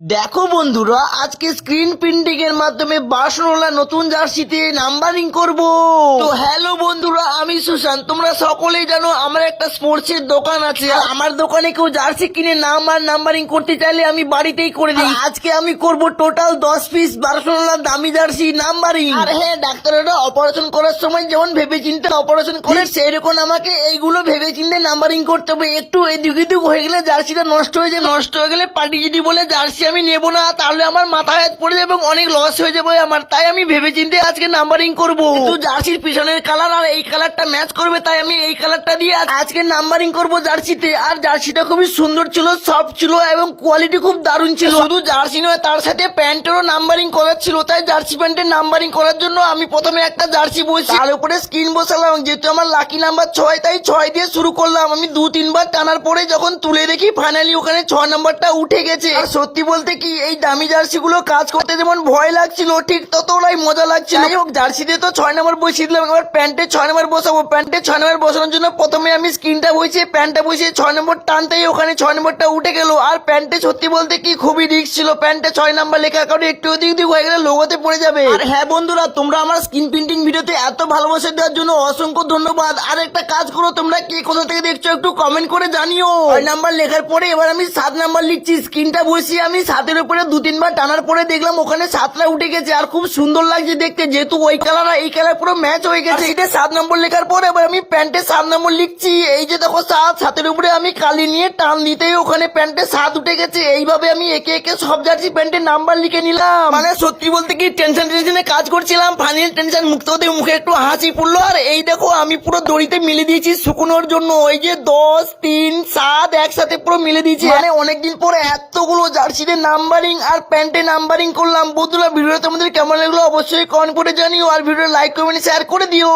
দেখো বন্ধুরা, আজকে স্ক্রিন প্রিন্টিং এর মাধ্যমে বার্সেলোনা নতুন জার্সিতে নাম্বারিং করব। তো হ্যালো বন্ধুরা, আমি সুশান্ত। তোমরা সকলেই জানো আমার একটা স্পোর্টস এর দোকান আছে। আমার দোকানে কেউ জার্সি কিনে নাম আর নাম্বারিং করতে চাইলে আমি বাড়িতেই করে দিই। আজকে আমি করব টোটাল দশ পিস বার্সেলোনা দামি জার্সি নাম্বারিং আর হ্যাঁ ডাক্তারেরা অপারেশন করার সময় যেমন ভেবে চিন্তে অপারেশন করে সেই রকম আমাকে এইগুলো ভেবে চিন্তে নাম্বারিং করতে হবে। একটু এদিক এদিক হয়ে গেলে জার্সিটা নষ্ট হয়ে যায়। নষ্ট হয়ে গেলে পার্টি যদি বলে জার্সি আমি নেব না তাহলে আমার মাথায় হাত পড়ে যাবে এবং অনেক লস হয়ে যাবে আমার। তাই আমি ভেবে চিন্তে আজকে নাম্বারিং করব। জার্সির পিছনের কালার আর এই কালারটা ম্যাচ করবে তাই আমি এই কালারটা দিয়ে আজ- আজকে নাম্বারিং করব জার্সিতে। আর জার্সিটা খুবই সুন্দর ছিল সফট ছিল এবং কোয়ালিটি খুব দারুণ ছিল। শুধু জার্সি নয় তার সাথে প্যান্টেরও নাম্বারিং করার ছিল। তাই জার্সি প্যান্টের নাম্বারিং করার জন্য আমি প্রথমে একটা জার্সি বসি তার উপরে স্ক্রিন বসালাম যেহেতু আমার লাকি নাম্বার ছয় তাই ছয় দিয়ে শুরু করলাম। আমি দু তিনবার টানার পরে যখন তুলে দেখি ফাইনালি ওখানে ছয় নাম্বারটা উঠে গেছে। আর সত্যি বলতে কি, এই দামি জার্সি গুলো কাজ করতে যেমন ভয় লাগছিল, ঠিক ততটাই মজা লাগছিল। যাই হোক, জার্সিতে তো ছয় নম্বর বসিয়ে দিলাম এবার প্যান্টে ছয় নম্বর বসাবো। প্যান্টে ছয় নম্বর বসানোর জন্য প্রথমে আমি স্ক্রিনটা বসিয়ে, প্যান্টটা বসিয়ে ছয় নম্বর টানতেই ওখানে ছয় নম্বরটা উঠে গেল। আর প্যান্টে সত্যি বলতে কি, খুবই রিস্ক ছিল। প্যান্টে ছয় নম্বর লেখা কারণ একটু ওদিক দিক হয়ে গেলে লোগোতে পড়ে যাবে। আর হ্যাঁ বন্ধুরা, তোমরা আমার স্ক্রিন প্রিন্টিং ভিডিওতে এত ভালোবাসা দেওয়ার জন্য অসংখ্য ধন্যবাদ। আর একটা কাজ করো, তোমরা কে কোথা থেকে দেখছ একটু কমেন্ট করে জানিও। ছয় নাম্বার লেখার পরে এবার আমি সাত নাম্বার লিখছি, স্ক্রিনটা বসিয়ে আমি সাতের উপরে দু তিনবার টানার পরে দেখলাম ওখানে সাতটা উঠে গেছে আর খুব সুন্দর লাগছে দেখতে। যেহেতু ওই কালার আর এই কালার পুরো ম্যাচ হয়ে গেছে। এটা সাত নম্বর লেখার পর এবার আমি প্যান্টে সাত নম্বর লিখছি। এই যে দেখো সাত সাতের উপরে আমি কালি নিয়ে টান দিতেই ওখানে প্যান্টে সাত উঠে গেছে। এইভাবে আমি একে একে সব জার্সি প্যান্টের নাম্বার লিখে নিলাম। মানে সত্যি বলতে কি টেনশন টেনশনে কাজ করছিলাম। ফাইনাল টেনশন মুক্ত হতে মুখে একটু হাসি পড়ল আর এই দেখো আমি পুরো দড়িতে মিলে দিয়েছি শুকনোর জন্য। ওই যে দশ তিন সাত একসাথে পুরো মিলে দিয়েছি। মানে অনেকদিন পরে এতগুলো জার্সিতে নাম্বারিং আর প্যান্টে নাম্বারিং করলাম। বন্ধুরা, ভিডিওটা তোমাদের কেমন লাগল অবশ্যই কমেন্ট করে জানিও। আর ভিডিও লাইক কমেন্ট শেয়ার করে দিও।